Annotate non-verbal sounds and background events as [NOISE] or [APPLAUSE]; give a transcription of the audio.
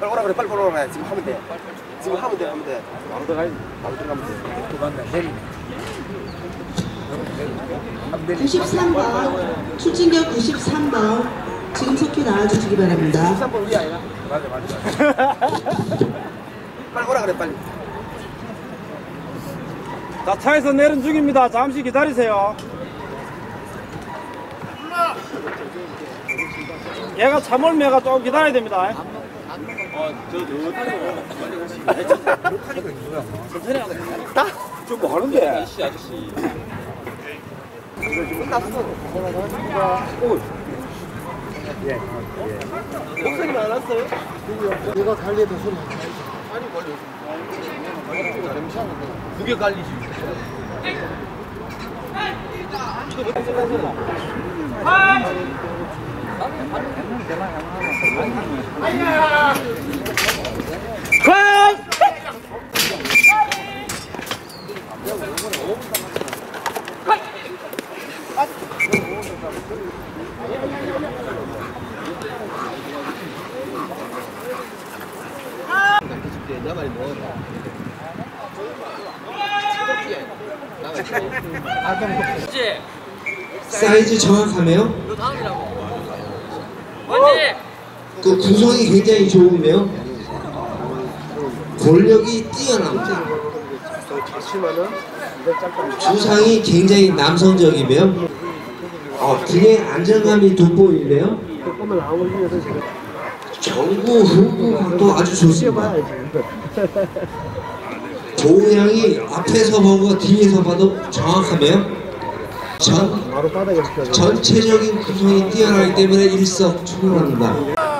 빨리 오라 그래 빨리 오라 그래 지금 하면 돼. 지금 하면 돼 하면 돼. 바로 들어가야 바로 들어가면 돼. 또 간다 내리네 93번 출진경 93번 지금 속히 나와주시기 바랍니다. 13번 우리 아이가? 맞아 맞아. 빨리 오라 그래 빨리. 자, 차에서 내린 중입니다. 잠시 기다리세요. 얘가 차몰매가 조금 기다려야 됩니다. 좀 뭐 하는데 목소리 안 왔어요? 이거 달리도 소리 그게 갈리지 사이즈 정확하며 그 구성이 굉장히 좋으며 골력이 뛰어납니다. 주상이 굉장히 남성적이며 어, 등에 안정감이 돋보이네요. 정구 후구도 아주 좋습니다. 조향이 [LAUGHS] 앞에서 보고 뒤에서 봐도 정확하며 전, 전체적인 구성이 뛰어나기 때문에 일석충명합니다.